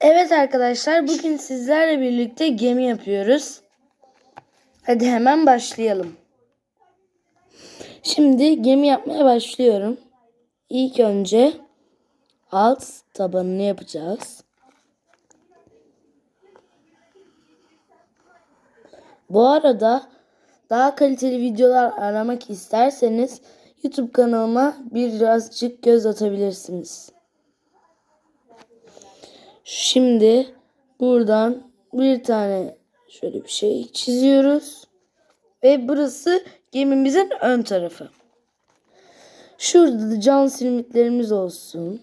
Evet arkadaşlar bugün sizlerle birlikte gemi yapıyoruz. Hadi hemen başlayalım. Şimdi gemi yapmaya başlıyorum. İlk önce alt tabanını yapacağız. Bu arada daha kaliteli videolar aramak isterseniz YouTube kanalıma birazcık göz atabilirsiniz. Şimdi buradan bir tane şöyle bir şey çiziyoruz. Ve burası gemimizin ön tarafı. Şurada da can sirmitlerimiz olsun.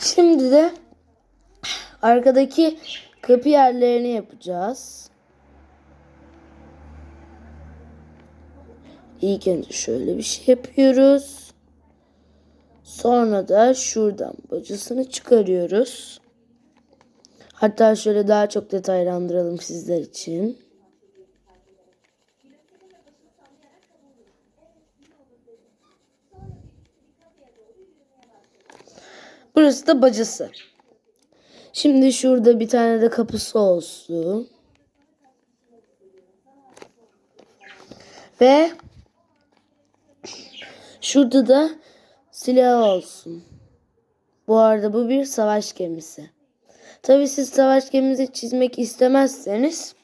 Şimdi de arkadaki kapı yerlerini yapacağız. İlk önce şöyle bir şey yapıyoruz. Sonra da şuradan bacasını çıkarıyoruz. Hatta şöyle daha çok detaylandıralım sizler için. Burası da bacası. Şimdi şurada bir tane de kapısı olsun. Ve şurada da silah olsun. Bu arada bu bir savaş gemisi. Tabi siz savaş gemisi çizmek istemezseniz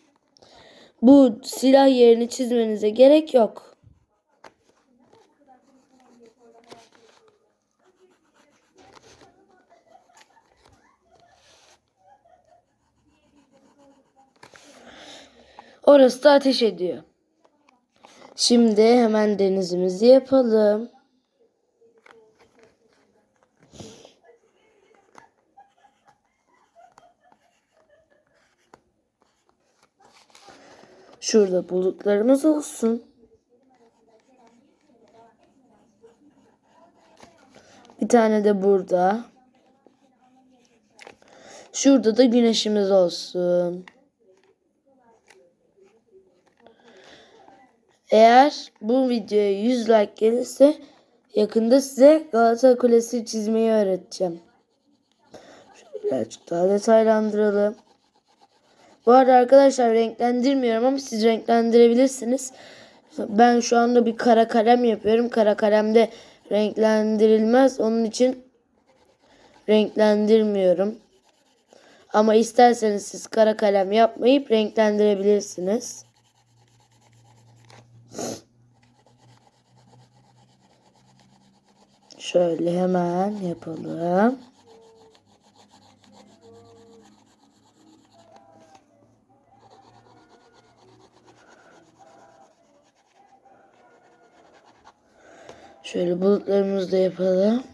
bu silah yerini çizmenize gerek yok. Orası da ateş ediyor. Şimdi hemen denizimizi yapalım. Şurada bulutlarımız olsun. Bir tane de burada. Şurada da güneşimiz olsun. Eğer bu videoya 100 like gelirse yakında size Galata Kulesi çizmeyi öğreteceğim. Şöyle birazcık daha detaylandıralım. Bu arada arkadaşlar renklendirmiyorum ama siz renklendirebilirsiniz. Ben şu anda bir kara kalem yapıyorum. Kara kalemde renklendirilmez. Onun için renklendirmiyorum. Ama isterseniz siz kara kalem yapmayıp renklendirebilirsiniz. Şöyle hemen yapalım. Şöyle bulutlarımızı da yapalım.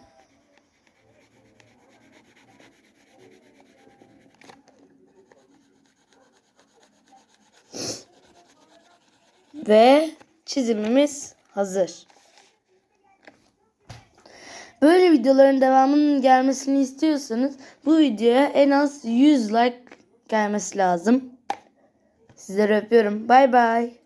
Ve çizimimiz hazır. Böyle videoların devamının gelmesini istiyorsanız bu videoya en az 100 like gelmesi lazım. Sizleri öpüyorum. Bay bay.